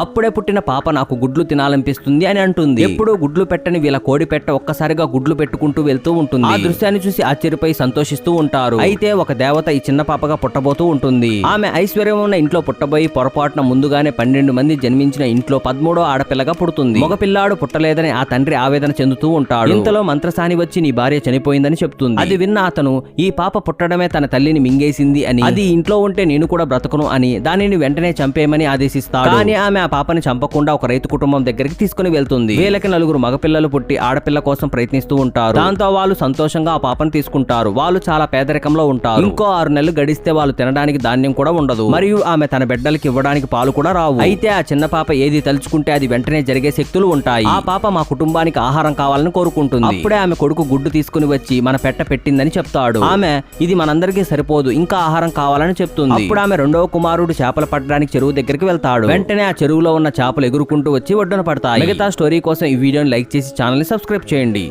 అప్పుడే పుట్టిన పాప నాకు గుడ్లు తినాలనిపిస్తుంది అని అంటుంది. ఎప్పుడూ గుడ్లు పెట్టని వీళ్ళ కోడి పెట్ట ఒక్కసారిగా గుడ్లు పెట్టుకుంటూ వెళ్తూ ఉంటుంది. ఆ దృశ్యాన్ని చూసి ఆశ్చర్యపోయి సంతోషిస్తూ ఉంటారు. అయితే ఒక దేవత ఈ చిన్న పాపగా పుట్టబోతూ ఉంటుంది. ఆమె ఐశ్వర్యం ఉన్న ఇంట్లో పుట్టబోయి పొరపాటున ముందుగానే పన్నెండు మంది జన్మించిన ఇంట్లో పదమూడో ఆడపిల్లగా పుడుతుంది. మగ పిల్లాడు పుట్టలేదని ఆ తండ్రి ఆవేదన చెందుతూ ఉంటాడు. ఇంతలో మంత్రసాని వచ్చి నీ భార్య చనిపోయిందని చెప్తుంది. అది విన్న అతను ఈ పాప పుట్టడమే తన తల్లిని మింగేసింది అని. అది ఇంట్లో ఉంటే నేను కూడా బ్రతకను అని దానిని వెంటనే చంపేయమని ఆదేశిస్తాడు. కానీ ఆమె ఆ పాపని చంపకుండా ఒక రైతు కుటుంబం దగ్గరికి తీసుకుని వెళ్తుంది. వీళ్ళకి నలుగురు మగపిల్లలు పుట్టి ఆడపిల్ల కోసం ప్రయత్నిస్తూ ఉంటారు. దాంతో వాళ్ళు సంతోషంగా ఆ పాపను తీసుకుంటారు. వాళ్ళు చాలా పేదరికంలో ఉంటారు. ఇంకో ఆరు నెలలు గడిస్తే వాళ్ళు తినడానికి ధాన్యం కూడా ఉండదు. మరియు ఆమె తన బిడ్డలకి ఇవ్వడానికి పాలు కూడా రావు. అయితే ఆ చిన్న పాప ఏది తలుచుకుంటే అది వెంటనే జరిగే శక్తులు ఉంటాయి. ఆ పాప మా కుటుంబానికి ఆహారం కావాలని కోరుకుంటుంది. అప్పుడే ఆమె కొడుకు గుడ్డు తీసుకుని వచ్చి మన పెట్ట పెట్టిందని చెప్తాడు. ఆమె ఇది మనందరికీ సరిపోదు. ఇంకా ఆహారం కావాలని చెప్తుంది. అప్పుడు ఆమె రెండవ కుమారుడు చేపలు పట్టడానికి చెరువు దగ్గరికి వెళ్తాడు. వెంటనే ఆ చెరువులో ఉన్న చేపలు ఎగురుకుంటూ వచ్చి ఒడ్డున పడతాయి. మిగతా స్టోరీ కోసం ఈ వీడియోని లైక్ చేసి ఛానల్ని సబ్స్క్రైబ్ చేయండి.